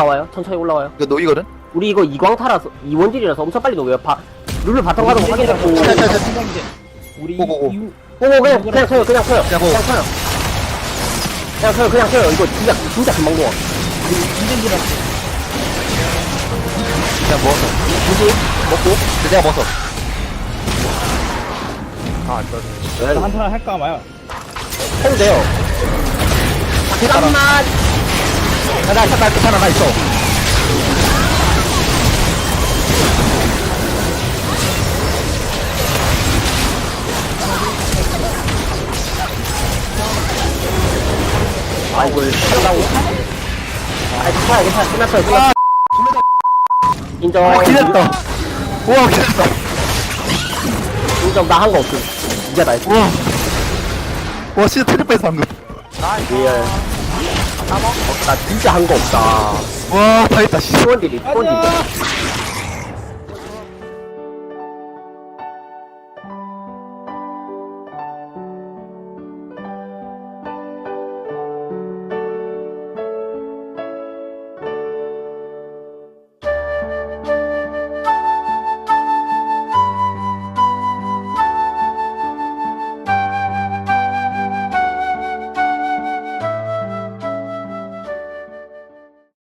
올라와요. 천천히 올라와요. 이거 노이거든? 우리 이거 이광타라서 이원딜이라서 엄청 빨리 녹여요. 바, 룰을 바탕 가지고 확인했고. 자, 자, 자. 생각인데 우리 고고고. 이후 오고 그냥 그냥 쳐요. 그냥 쳐요. 그냥 고. 그냥 쳐요. 그냥 쳐요. 그냥 쳐요. 이거 진짜 진짜 금방 녹아. 인생기라 그냥 먹었어. 무지 먹고. 내가 먹었어. 네, 한타를 할까 마요. 해도 돼요. 잠깐만. 야, 나 잠깐 괜찮아, 나 있어. 아 이걸 한다고. 아 괜찮아 괜찮아 끝났어요. 끝났어. 인정. 와, 기다렸다. 우와, 기다렸다. 인정 나 한 거 없음. 이제 나 했어. 우와. 와, 진짜 트립 뺐어, 방금. 리얼. 어, 나 진짜 한 거 없다. 와, 다 했다, 씨. 수원딜이 수원딜. 가자.